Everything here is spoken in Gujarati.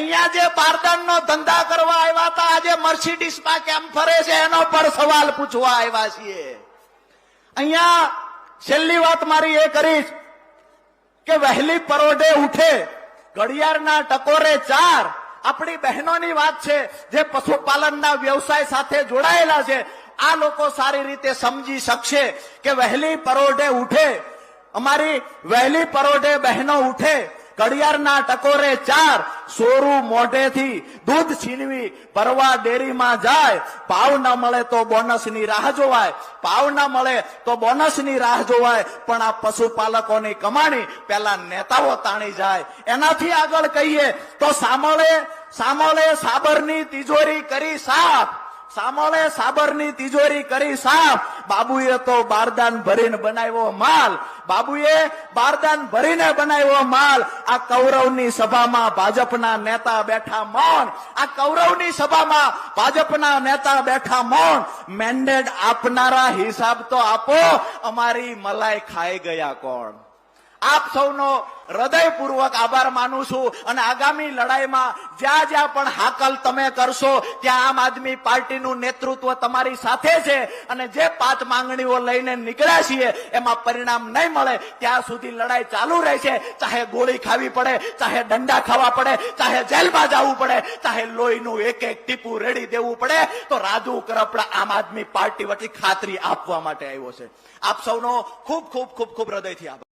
અહીંયા જે બારદાનનો ધંધા કરવા આવ્યા હતા, આજે મર્સિડીસમાં કેમ ફરે છે, એનો પણ સવાલ પૂછવા આવ્યા છીએ. અહીંયા છેલ્લી વાત મારી એ કરીશ કે વહેલી પરોઢે ઉઠે, ઘડિયાળના ટકોરે ચાર, આપણી બહેનોની વાત છે, જે પશુપાલનના વ્યવસાય સાથે જોડાયેલા છે, આ લોકો સારી રીતે સમજી શકશે કે વહેલી પરોઢે ઉઠે. અમારી વહેલી પરોઢે બહેનો ઉઠે ઘડિયાળના ટકોરે ચાર, સોરું મોઢેથી દૂધ છીનવી પરવા ડેરીમાં જાય. ભાવ ન મળે તો બોનસની રાહ જોવાય. ભાવ ન મળે તો બોનસની રાહ જોવાય. પણ આ પશુપાલકોની કમાણી પેલા નેતાઓ તાણી જાય. એનાથી આગળ કહીએ તો સામળે સામળે સાબરની તિજોરી કરી સાફ સામળે સાબરની તિજોરી કરી સાફ બાબુએ તો બારદાન ભરીને બનાવ્યો માલ. બાબુએ બારદાન ભરીને બનાવ્યો માલ. આ કૌરવની સભામાં ભાજપના નેતા બેઠા મૌન. આ કૌરવની સભામાં ભાજપના નેતા બેઠા મૌન. મેન્ડેટ આપનારા હિસાબ તો આપો. અમારી મલાઈ ખાઈ ગયા કોણ? આપ સૌનો હૃદયપૂર્વક આભાર માનું છું અને આગામી લડાઈમાં જ્યાં જ્યાં પણ હાકલ તમે કરશો, ત્યાં આમ આદમી પાર્ટીનું નેતૃત્વ તમારી સાથે છે અને જે પાંચ માંગણીઓ લઈને નીકળ્યા છીએ, એમાં પરિણામ નહીં મળે, ત્યાં સુધી લડાઈ ચાલુ રહેશે. ચાહે ગોળી ખાવી પડે, ચાહે દંડા ખાવા પડે, ચાહે જેલમાં જવું પડે, ચાહે લોહીનું એક એક ટીપું રેડી દેવું પડે, તો રાજુ કરપડા આમ આદમી પાર્ટી વતી ખાતરી આપવા માટે આવ્યો છે. આપ સૌનો ખૂબ ખૂબ ખૂબ ખૂબ હૃદયથી આભાર.